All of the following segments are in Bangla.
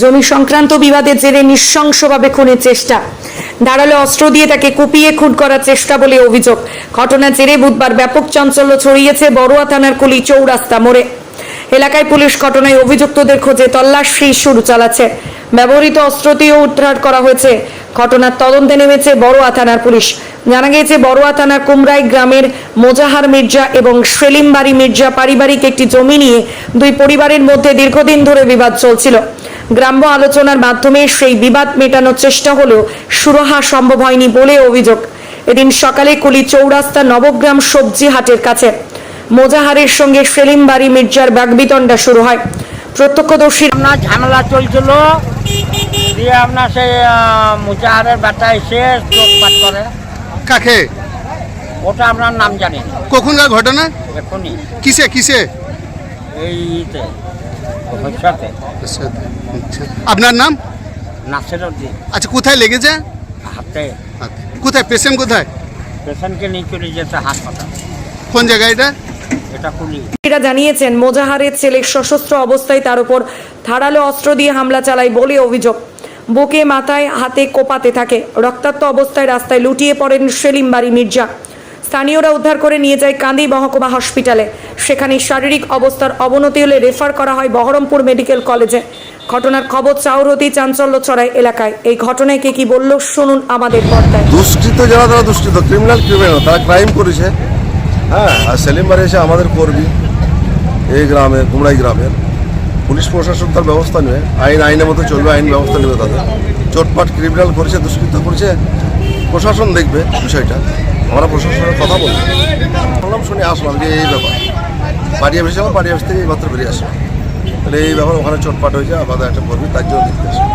জমি সংক্রান্ত বিবাদের জেরে নৃশংসভাবে খুনের চেষ্টা। ধারালো অস্ত্র দিয়ে তাকে কুপিয়ে খুন করার চেষ্টা বলে অভিযোগ। ঘটনার জেরে বুধবার ব্যাপক চাঞ্চল্য ছড়িয়েছে বড়ুয়া থানার কুলি চৌরাস্তা মোড়ে। এলাকায় পুলিশ ঘটনায় অভিযুক্তদের খোঁজে তল্লাশি শুরু চালাচ্ছে। ব্যবহৃত অস্ত্রটিও উদ্ধার করা হয়েছে। ঘটনার তদন্তে নেমেছে বড়ুয়া থানার পুলিশ। জানা গিয়েছে, বড়ুয়া থানার কুমরাই গ্রামের মোজাহার মির্জা এবং সেলিমবাড়ি মির্জা পারিবারিক একটি জমি নিয়ে দুই পরিবারের মধ্যে দীর্ঘদিন ধরে বিবাদ চলছিল। গ্রাম্য আলোচনার মাধ্যমে সেই বিবাদ মেটানোর চেষ্টা হলেও সুরাহা সম্ভব হয়নি বলে অভিযোগ। এদিন সকালে কুলি চৌরাস্তা নবগ্রাম সবজি হাটের কাছে। মোজাহারের সঙ্গে সেলিমবাড়ি মির্জার বাগবিতণ্ডা শুরু হয়। প্রত্যক্ষদর্শী আপনার ঝামেলা চলছিল। দিয়ে আপনার সেই মুজাহারের বেটা এসে চোখ পাট করে। কাকে? ওটা আপনার নাম জানি কখনকার ঘটনা? এখনই। কিসে কিসে? এই আপনার নাম? আচ্ছা কোথায় লেগেছে হাতে। আচ্ছা, কোথায়? পেশেন্ট কোথায়? পেশেন্টকে নিয়ে চলে যেতে হাসপাতাল। কোন জায়গায় এটা? এটা জানিয়েছেন মোজাহারের ছেলে সশস্ত্র অবস্থায় তার উপর ধারালো অস্ত্র দিয়ে হামলা চালায় বলে অভিযোগ। বুকে মাথায় হাতে কোপাতে থাকে। রক্তাক্ত অবস্থায় রাস্তায় লুটিয়ে পড়েন সেলিম বাড়ি মির্জা। স্থানীয়রা উদ্ধার করে নিয়ে যায় কান্দি মহকুমা হসপিটালে। সেখানে শারীরিক অবস্থার অবনতি হলে রেফার করা হয় বহরমপুর মেডিকেল কলেজে। ঘটনার খবর চাউর হতেই চাঞ্চল্য ছড়ায় এলাকায়। এই ঘটনায় কে কি বলল শুনুন আমাদের পর্দায়। দুষ্কৃত যারা, তারা দুষ্কৃত। ক্রিমিনাল ক্রিমিনাল তারা ক্রাইম করেছে। হ্যাঁ আর সেলিম বাড়ি এসে আমাদের কর্মী এই গ্রামে, কুমড়াই গ্রামের। পুলিশ প্রশাসন তার ব্যবস্থা নেবে। আইন, আইনের মতো চলবে, আইন ব্যবস্থা নেবে তাদের। চোটপাট ক্রিমিনাল করেছে, দুষ্কৃত করেছে। প্রশাসন দেখবে বিষয়টা আমরা প্রশাসনের কথা বলব। বললাম শুনে আসলাম যে এই ব্যাপার। বাড়ি অফিসে আমার বাড়ি অফিস থেকে এই মাত্র বেরিয়ে আসলাম। তাহলে এই ব্যাপার ওখানে চোটপাট হয়েছে আমাদের একটা কর্মী তার জন্য দেখতে আসলাম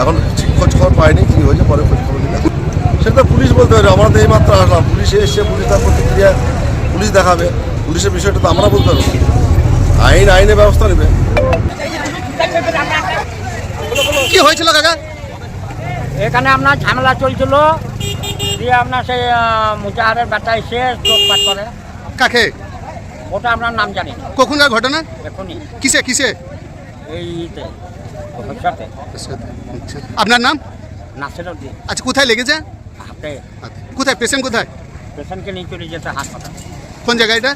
এখন ঠিক খোঁজ খবর পাইনি কী হয়েছে পরে খোঁজ খবর দিলাম সেটা পুলিশ বলতে পারে আমরা তো এই মাত্র আসলাম। পুলিশে এসছে পুলিশ তার প্রতিক্রিয়া পুলিশ দেখাবে। পুলিশের বিষয়টা তো আমরা বলতে পারব আইন আইনে ব্যবস্থা নেবে। কি হয়েছিল কাকা? এখানে আপনার ঝামেলা চলছিল। দিয়ে আপনার সেই মুজাহারের বাচ্চায় এসে চোখ পাট করে। কাকে? ওটা আপনার নাম জানি না। কখনকার ঘটনা? এখনই। কিসে কিসে? এইতে ভবিষ্যতে। আপনার নাম? নাসের উদ্দিন। আচ্ছা কোথায় লেগেছে? হাতে। আচ্ছা, কোথায়? পেশেন্ট কোথায়? পেশেন্টকে নিয়ে চলে যেতে হাসপাতাল। কোন জায়গায় এটা?